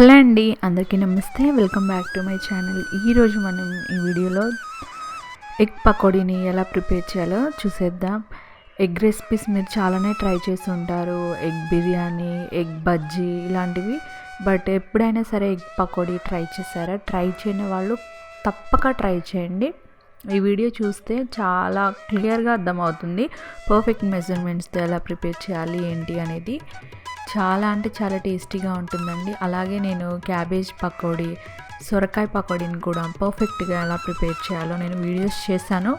Hello అండి అందరికీ నమస్తే. Welcome back to my channel. ఈరోజు మనం ఈ వీడియోలో ఎగ్ పకోడీని ఎలా ప్రిపేర్ చేయాలో చూసేద్దాం. ఎగ్ రెసిపీస్ మీరు చాలానే ట్రై చేసి ఉంటారు. ఎగ్ బిర్యానీ ఎగ్ బజ్జీ ఇలాంటివి. బట్ ఎప్పుడైనా సరే ఎగ్ పకోడీ ట్రై చేశారా? ట్రై చేయని వాళ్ళు తప్పక ట్రై చేయండి. ఈ వీడియో చూస్తే చాలా క్లియర్గా అర్థమవుతుంది. పర్ఫెక్ట్ మెజర్మెంట్స్తో ఎలా ప్రిపేర్ చేయాలి ఏంటి అనేది. చాలా అంటే చాలా టేస్టీగా ఉంటుందండి. అలాగే నేను క్యాబేజ్ పకోడీ సొరకాయ పకోడీని కూడా పర్ఫెక్ట్గా ఎలా ప్రిపేర్ చేయాలో నేను వీడియోస్ చేశాను.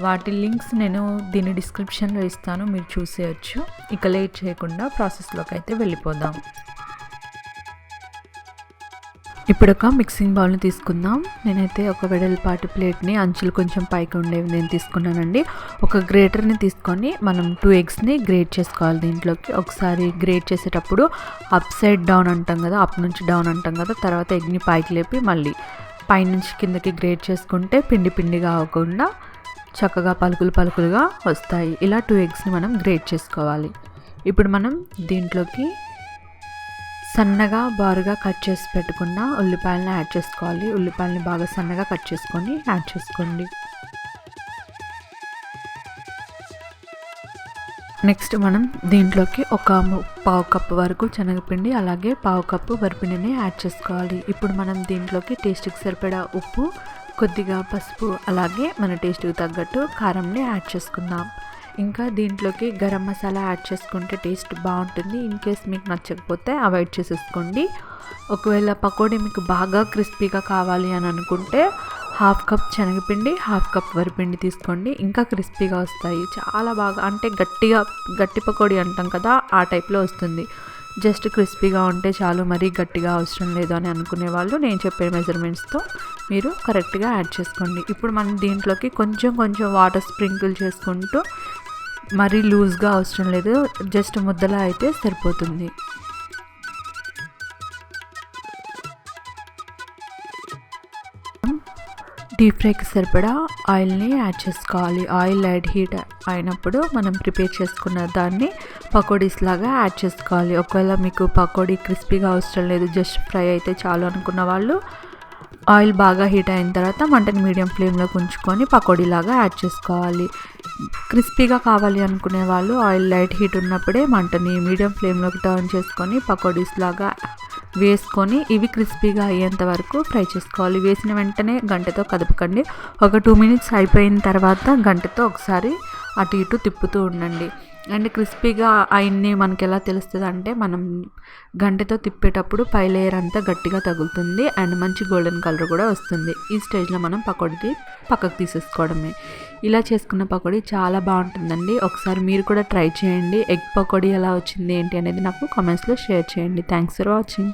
వాటి లింక్స్ నేను దీని డిస్క్రిప్షన్లో ఇస్తాను మీరు చూసేయచ్చు. ఇక లేట్ చేయకుండా ప్రాసెస్లోకి అయితే వెళ్ళిపోదాం. ఇప్పుడు ఒక మిక్సింగ్ బౌల్ని తీసుకుందాం. నేనైతే ఒక వెడల్పాటి ప్లేట్ని అంచులు కొంచెం పైకి ఉండేవి నేను తీసుకున్నానండి. ఒక గ్రేటర్ని తీసుకొని మనం టూ ఎగ్స్ని గ్రేట్ చేసుకోవాలి దీంట్లోకి. ఒకసారి గ్రేట్ చేసేటప్పుడు అప్ సైడ్ డౌన్ అంటాం కదా అప్ నుంచి డౌన్ అంటాం కదా తర్వాత ఎగ్ని పైకి లేపి మళ్ళీ పైనుంచి కిందకి గ్రేట్ చేసుకుంటే పిండి పిండిగా అవ్వకుండా చక్కగా పలుకులు పలుకులుగా వస్తాయి. ఇలా టూ ఎగ్స్ని మనం గ్రేట్ చేసుకోవాలి. ఇప్పుడు మనం దీంట్లోకి సన్నగా బారుగా కట్ చేసి పెట్టుకున్న ఉల్లిపాయలను యాడ్ చేసుకోవాలి. ఉల్లిపాయలని బాగా సన్నగా కట్ చేసుకొని యాడ్ చేసుకోండి. నెక్స్ట్ మనం దీంట్లోకి ఒక పావు కప్పు వరకు శనగపిండి అలాగే పావు కప్పు వరిపిండిని యాడ్ చేసుకోవాలి. ఇప్పుడు మనం దీంట్లోకి టేస్ట్కి సరిపడా ఉప్పు కొద్దిగా పసుపు అలాగే మన టేస్ట్కి తగ్గట్టు కారంని యాడ్ చేసుకుందాం. ఇంకా దీంట్లోకి గరం మసాలా యాడ్ చేసుకుంటే టేస్ట్ బాగుంటుంది. ఇన్ కేస్ మీకు నచ్చకపోతే అవాయిడ్ చేసేసుకోండి. ఒకవేళ పకోడీ మీకు బాగా క్రిస్పీగా కావాలి అని అనుకుంటే హాఫ్ కప్ శనగపిండి హాఫ్ కప్ వరిపిండి తీసుకోండి. ఇంకా క్రిస్పీగా వస్తాయి. చాలా బాగా అంటే గట్టిగా గట్టి పకోడీ అంటాం కదా ఆ టైప్లో వస్తుంది. జస్ట్ క్రిస్పీగా ఉంటే చాలు మరీ గట్టిగా అవసరం లేదు అని అనుకునే వాళ్ళు నేను చెప్పే మెజర్మెంట్స్తో మీరు కరెక్ట్గా యాడ్ చేసుకోండి. ఇప్పుడు మనం దీంట్లోకి కొంచెం కొంచెం వాటర్ స్ప్రింకిల్ చేసుకుంటూ మరీ లూజ్గా అవసరం లేదు జస్ట్ ముద్దలా అయితే సరిపోతుంది. డీప్ ఫ్రైకి సరిపడా ఆయిల్ని యాడ్ చేసుకోవాలి. ఆయిల్ యాడ్ హీట్ అయినప్పుడు మనం ప్రిపేర్ చేసుకున్న దాన్ని పకోడీస్ లాగా యాడ్ చేసుకోవాలి. ఒకవేళ మీకు పకోడీ క్రిస్పీగా అవసరం లేదు జస్ట్ ఫ్రై అయితే చాలు అనుకున్న వాళ్ళు ఆయిల్ బాగా హీట్ అయిన తర్వాత మంటని మీడియం ఫ్లేమ్లో ఉంచుకొని పకోడీలాగా యాడ్ చేసుకోవాలి. క్రిస్పీగా కావాలి అనుకునే వాళ్ళు ఆయిల్ లైట్ హీట్ ఉన్నప్పుడే మంటని మీడియం ఫ్లేమ్లోకి టర్న్ చేసుకొని పకోడీస్ లాగా వేసుకొని ఇవి క్రిస్పీగా అయ్యేంత వరకు ఫ్రై చేసుకోవాలి. వేసిన వెంటనే గంటతో కదపకండి. ఒక టూ మినిట్స్ అయిపోయిన తర్వాత గంటతో ఒకసారి అటు ఇటు తిప్పుతూ ఉండండి. అండ్ క్రిస్పీగా అయింది మనకి ఎలా తెలుస్తుంది అంటే మనం గంటతో తిప్పేటప్పుడు పై లేయర్ అంతా గట్టిగా తగులుతుంది అండ్ మంచి గోల్డెన్ కలర్ కూడా వస్తుంది. ఈ స్టేజ్లో మనం పకోడీ పక్కకు తీసేసుకోవడమే. ఇలా చేసుకున్న పకోడీ చాలా బాగుంటుందండి. ఒకసారి మీరు కూడా ట్రై చేయండి. ఎగ్ పకోడీ ఎలా వచ్చింది ఏంటి అనేది నాకు కామెంట్స్లో షేర్ చేయండి. Thanks for watching.